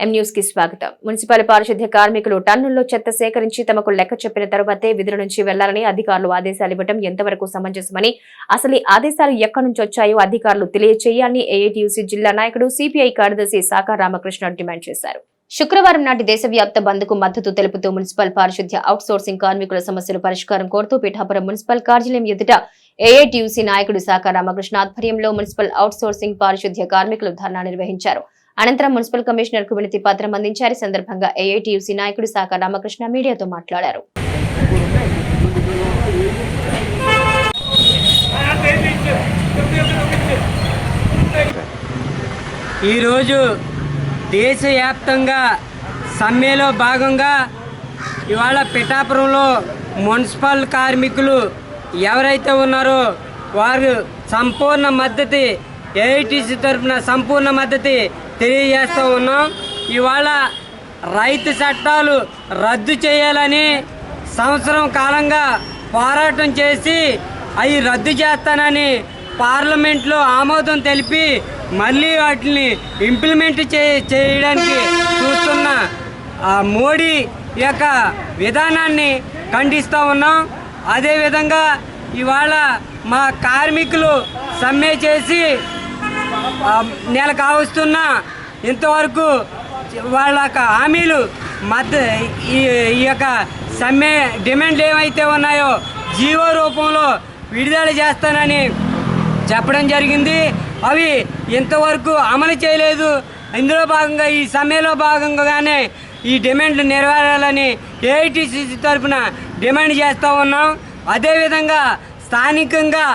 ఎం న్యూస్కి స్వాగతం. మున్సిపల్ పారిశుద్ధ్య కార్మికులు టన్నుల్లో చెత్త సేకరించి తమకు లెక్క చెప్పిన తర్వాతే విధుల నుంచి వెళ్ళాలని అధికారులు ఆదేశాలు ఇవ్వడం ఎంతవరకు సమంజసమని అసలు ఈ ఆదేశాలు ఎక్కడి నుంచి వచ్చాయో అధికారులు తెలియచేయాలని ఏఐటీయూసీ జిల్లా నాయకుడు సిపిఐ కార్యదర్శి సాకా రామకృష్ణ డిమాండ్ చేశారు. శుక్రవారం నాటి దేశవ్యాప్త బంద్కు మద్దతు తెలుపుతూ మున్సిపల్ పారిశుద్ధ్య అవుట్సోర్సింగ్ కార్మికుల సమస్యల పరిష్కారం కోరుతూ పిఠాపురం మున్సిపల్ కార్యాలయం ఎదుట ఏఐటీయూసీ నాయకుడు శాఖ రామకృష్ణ ఆధ్వర్యంలో మున్సిపల్ అవుట్సోర్సింగ్ పారిశుద్ధ్య కార్మికులు ధర్నా నిర్వహించారు. అనంతరం మున్సిపల్ కమిషనర్కు వినతి పత్రం అందించారు. సందర్భంగా ఏఐటీయూసీ నాయకుడు శాఖ రామకృష్ణ మీడియాతో మాట్లాడారు. ఈరోజు దేశవ్యాప్తంగా సమ్మెలో భాగంగా ఇవాళ పిఠాపురంలో మున్సిపల్ కార్మికులు ఎవరైతే ఉన్నారో వారు సంపూర్ణ మద్దతు ఏఐటీసీ తరఫున సంపూర్ణ మద్దతు తెలియజేస్తూ ఉన్నాం. ఇవాళ రైతు చట్టాలు రద్దు చేయాలని సంవత్సరం కాలంగా పోరాటం చేసి అవి రద్దు చేస్తానని పార్లమెంట్లో ఆమోదం తెలిపి మళ్ళీ వాటిని ఇంప్లిమెంట్ చే చేయడానికి చూస్తున్న ఆ మోడీ యొక్క విధానాన్ని ఖండిస్తూ ఉన్నాం. అదేవిధంగా ఇవాళ మా కార్మికులు సమ్మె చేసి నెల కావస్తున్నా ఇంతవరకు వాళ్ళ యొక్క హామీలు మద్ద ఈ ఈ యొక్క సమ్మె డిమాండ్లు ఏమైతే ఉన్నాయో జీవో రూపంలో విడుదల చేస్తానని చెప్పడం జరిగింది. అవి ఇంతవరకు అమలు చేయలేదు. ఇందులో భాగంగా ఈ సమ్మెలో భాగంగానే ఈ డిమాండ్లు నెరవేరాలని ఏఐటీసీసీ తరఫున డిమాండ్ చేస్తూ ఉన్నాం. అదేవిధంగా స్థానికంగా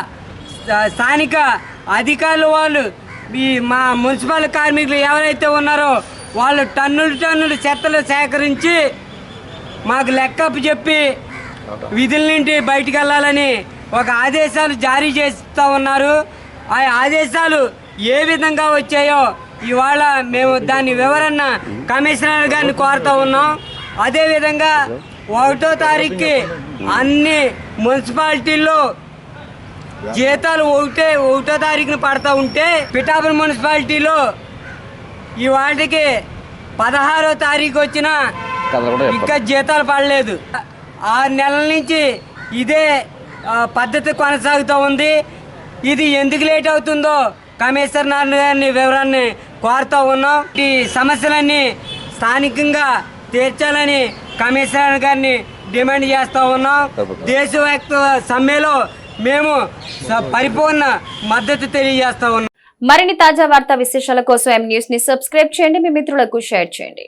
స్థానిక అధికారులు వాళ్ళు ఈ మా మున్సిపల్ కార్మికులు ఎవరైతే ఉన్నారో వాళ్ళు టన్నులు టన్నులు చెత్తలు సేకరించి మాకు లెక్కపు చెప్పి విధుల నుండి బయటికి వెళ్ళాలని ఒక ఆదేశాలు జారీ చేస్తూ ఉన్నారు. ఆ ఆదేశాలు ఏ విధంగా వచ్చాయో ఇవాళ మేము దాని వివరణ కమిషనర్ గారిని కోరుతూ ఉన్నాం. అదేవిధంగా ఒకటో తారీఖుకి అన్ని మున్సిపాలిటీల్లో జీతాలు ఒకటే ఒకటో తారీఖున పడతా ఉంటే పిఠాపురం మున్సిపాలిటీలో ఈ వాటికి పదహారో తారీఖు వచ్చిన ఇంకా జీతాలు పడలేదు. ఆరు నెలల నుంచి ఇదే పద్ధతి కొనసాగుతూ ఉంది. ఇది ఎందుకు లేట్ అవుతుందో కమిషనర్ గారిని వివరాన్ని కోరుతూ ఉన్నాం. ఈ సమస్యలన్నీ స్థానికంగా తీర్చాలని కమిషనర్ గారిని డిమాండ్ చేస్తూ ఉన్నాం. దేశవ్యాప్త సమ్మెలో మేము పరిపూర్ణ మద్దతు తెలియజేస్తా ఉన్నాం. మరిన్ని తాజా వార్తా విశేషాల కోసం ఎం న్యూస్ని సబ్స్క్రైబ్ చేయండి. మీ మిత్రులకు షేర్ చేయండి.